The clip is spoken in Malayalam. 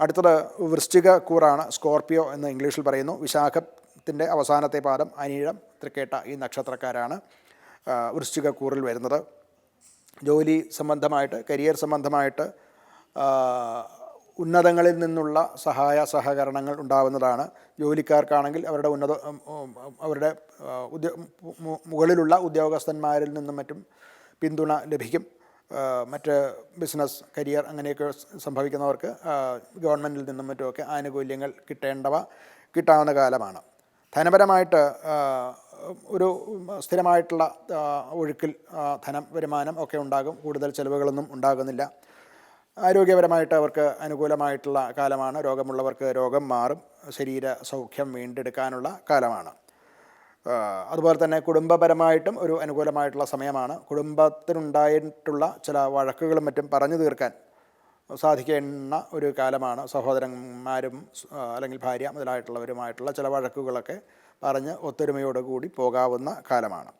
അടുത്തത് വൃശ്ചിക കൂറാണ് സ്കോർപ്പിയോ എന്ന് ഇംഗ്ലീഷിൽ പറയുന്നു. വിശാഖത്തിന്റെ അവസാനത്തെ പാദം അനീഴം തൃക്കേട്ട ഈ നക്ഷത്രക്കാരാണ് വൃശ്ചിക കൂറിൽ വരുന്നത്. ജോലി സംബന്ധമായിട്ട് കരിയർ സംബന്ധമായിട്ട് ഉന്നതങ്ങളിൽ നിന്നുള്ള സഹായ സഹകരണങ്ങൾ ഉണ്ടാവുന്നതാണ്. ജോലിക്കാർക്കാണെങ്കിൽ അവരുടെ ഉന്നത അവരുടെ ഉദ്യോ മുകളിലുള്ള ഉദ്യോഗസ്ഥന്മാരിൽ നിന്നും മറ്റും പിന്തുണ ലഭിക്കും. മറ്റ് ബിസിനസ് കരിയർ അങ്ങനെയൊക്കെ സംഭവിക്കുന്നവർക്ക് ഗവൺമെന്റിൽ നിന്നും മറ്റുമൊക്കെ ആനുകൂല്യങ്ങൾ കിട്ടേണ്ടവ കിട്ടാവുന്ന കാലമാണ്. ധനപരമായിട്ട് ഒരു സ്ഥിരമായിട്ടുള്ള ഒഴുക്കിൽ ധനം വരുമാനം ഒക്കെ ഉണ്ടാകും. കൂടുതൽ ചിലവുകളൊന്നും ഉണ്ടാകുന്നില്ല. ആരോഗ്യപരമായിട്ട് അവർക്ക് അനുകൂലമായിട്ടുള്ള കാലമാണ്. രോഗമുള്ളവർക്ക് രോഗം മാറും. ശരീര സൗഖ്യം വീണ്ടെടുക്കാനുള്ള കാലമാണ്. അതുപോലെ തന്നെ കുടുംബപരമായിട്ടും ഒരു അനുകൂലമായിട്ടുള്ള സമയമാണ്. കുടുംബത്തിനുണ്ടായിട്ടുള്ള ചില വഴക്കുകളും മറ്റും പറഞ്ഞു തീർക്കാൻ സാധിക്കുന്ന ഒരു കാലമാണ്. സഹോദരന്മാരും അല്ലെങ്കിൽ ഭാര്യ മുതലായിട്ടുള്ളവരുമായിട്ടുള്ള ചില വഴക്കുകളൊക്കെ പറഞ്ഞ് ഒത്തൊരുമയോടുകൂടി പോകാവുന്ന കാലമാണ്.